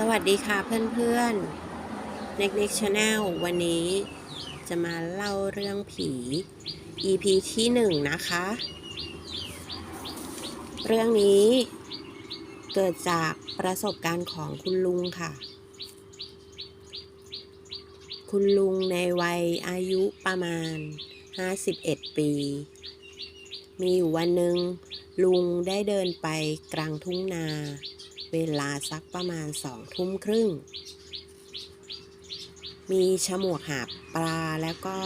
สวัสดีค่ะเพื่อนๆ Next Next Channel วันนี้จะมาเล่าเรื่องผี EP ที่หนึ่งนะคะ เรื่องนี้เกิดจากประสบการณ์ของคุณลุงค่ะ คุณลุงในวัยอายุประมาณ 51 ปี มีอยู่วันหนึ่งลุงได้เดินไปกลางทุ่งนา เวลาสักประมาณสองทุ่มครึ่ง มีฉมวกหาปลาแล้วก็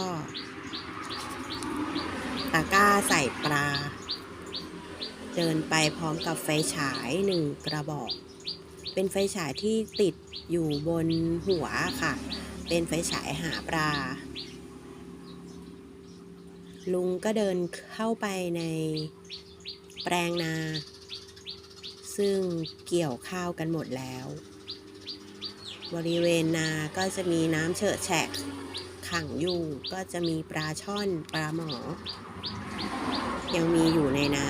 ตะกร้าใส่ปลา เดินไปพร้อมกับไฟฉายหนึ่งกระบอก เป็นไฟฉายที่ติดอยู่บนหัวค่ะ เป็นไฟฉายหาปลา ลุงก็เดินเข้าไปในแปลงนา ซึ่งเกี่ยวข้าวกันหมดแล้ว บริเวณนาก็จะมีน้ำเฉอะแฉะขังอยู่ก็จะมีปลาช่อนปลาหมอ ยังมีอยู่ในนา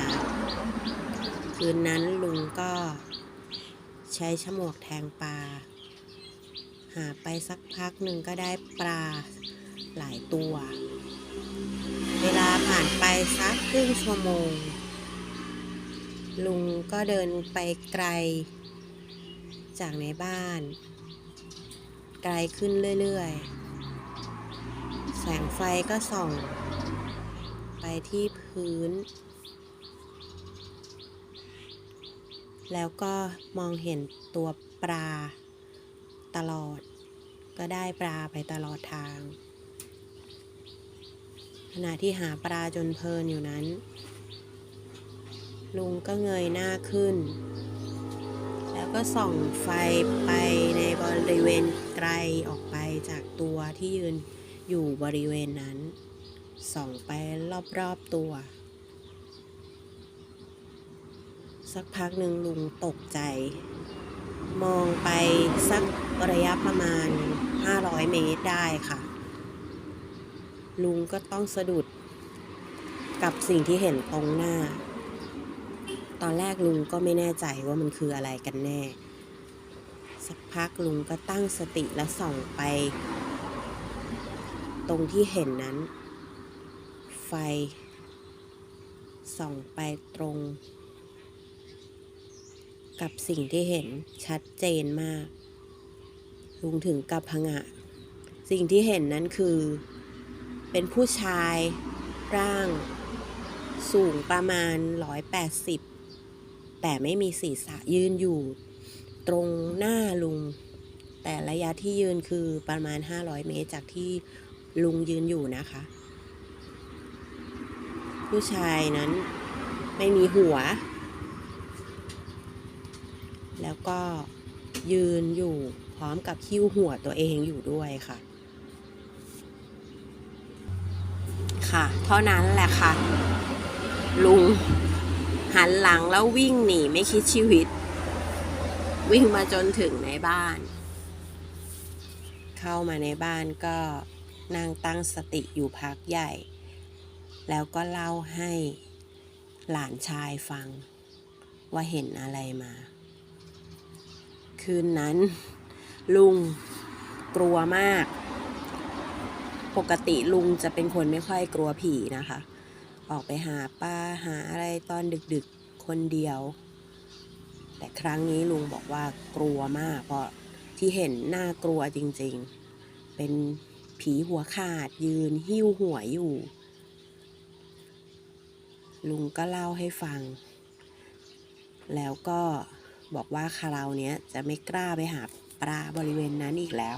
คืนนั้นลุงก็ใช้ฉมวกแทงปลา หาไปสักพักหนึ่งก็ได้ปลาหลายตัว เวลาผ่านไปสักครึ่งชั่วโมง ลุงก็เดินไปไกล จากในบ้าน ไกลขึ้นเรื่อยๆ แสงไฟก็ส่อง ไปที่พื้น แล้วก็มองเห็นตัวปลาตลอด ก็ได้ปลาไปตลอดทาง ขณะที่หาปลาจนเพลินอยู่นั้น ลุงก็เงยหน้าขึ้น แล้วก็ส่องไฟไปในบริเวณไกลออกไปจากตัวที่ยืนอยู่บริเวณนั้น ส่องไปรอบๆตัว สักพักหนึ่งลุงตกใจ มองไปสักระยะประมาณ 500 เมตรได้ค่ะ ลุงก็ต้องสะดุดกับสิ่งที่เห็นตรงหน้า ตอนแรกลุงก็ไม่แน่ใจว่ามันคืออะไรกันแน่ สักพักลุงก็ตั้งสติและส่องไป ตรงที่เห็นนั้น ไฟ ส่องไปตรง กับสิ่งที่เห็นชัดเจนมาก ลุงถึงกับพงะ สิ่งที่เห็นนั้นคือ เป็นผู้ชายร่างสูงประมาณ 180 แต่ไม่มีศีรษะยืนอยู่ ตรงหน้าลุง แต่ระยะที่ยืนคือประมาณ 500 เมตรจากที่ลุงยืนอยู่นะคะ ผู้ชายนั้นไม่มีหัว แล้วก็ยืนอยู่พร้อมกับคิ้วหัวตัวเองอยู่ด้วยค่ะ ค่ะ เท่านั้นแหละค่ะ ลุง หันหลังแล้ววิ่งหนีไม่คิดชีวิต วิ่งมาจนถึงในบ้าน เข้ามาในบ้านก็นั่งตั้งสติอยู่พักใหญ่ แล้วก็เล่าให้หลานชายฟังว่าเห็นอะไรมา คืนนั้น ลุงกลัวมาก ปกติลุงจะเป็นคนไม่ค่อยกลัวผีนะคะ ออกไปหาปลาหาอะไรตอนดึกๆคนเดียว แต่ครั้งนี้ลุงบอกว่ากลัวมาก เพราะที่เห็นน่ากลัวจริงๆ เป็นผีหัวขาดยืนหิ้วหัวอยู่ ลุงก็เล่าให้ฟัง แล้วก็บอกว่าคาราวเนี้ยจะไม่กล้าไปหาปลาบริเวณนั้นอีกแล้ว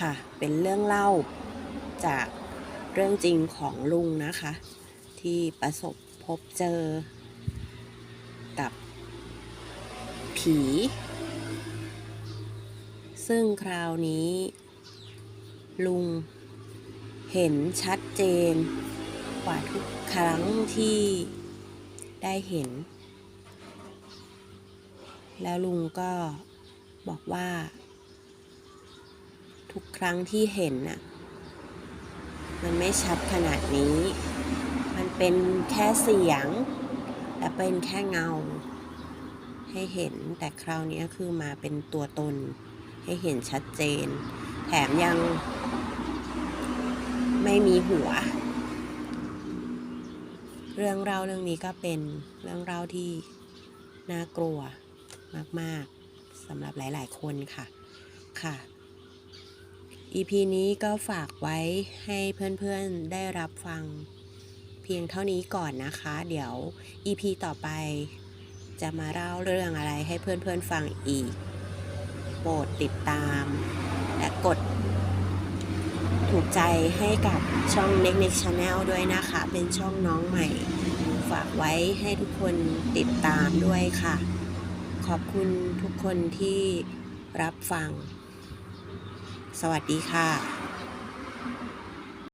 ค่ะ เป็นเรื่องเล่าจาก เรื่องจริงของลุงนะคะ ที่ประสบพบเจอ กับ ผี ซึ่งคราวนี้ ลุง เห็นชัดเจน กว่าทุกครั้งที่ได้เห็น แล้วลุงก็บอกว่า ทุกครั้งที่เห็นน่ะ มันไม่ชัดขนาดนี้ มันเป็นแค่เสียง และเป็นแค่เงา ให้เห็นแต่คราวนี้คือมาเป็นตัวตน ให้เห็นชัดเจน แถมยังไม่มีหัว เรื่องเล่าเรื่องนี้ก็เป็นเรื่องเล่าที่น่ากลัวมาก ๆสำหรับหลาย ๆ คนค่ะ ค่ะ EP นี้ก็ฝากไว้ให้เพื่อนๆได้รับฟังเพียงเท่านี้ก่อนนะคะ เดี๋ยว EP ต่อไป จะมาเล่าเรื่องอะไรให้เพื่อนๆฟังอีก โปรดติดตาม และกด ถูกใจให้กับช่อง Next Next Channel ด้วยนะคะ เป็นช่องน้องใหม่ ฝากไว้ให้ทุกคนติดตามด้วยค่ะ ขอบคุณทุกคนที่รับฟัง สวัสดีค่ะ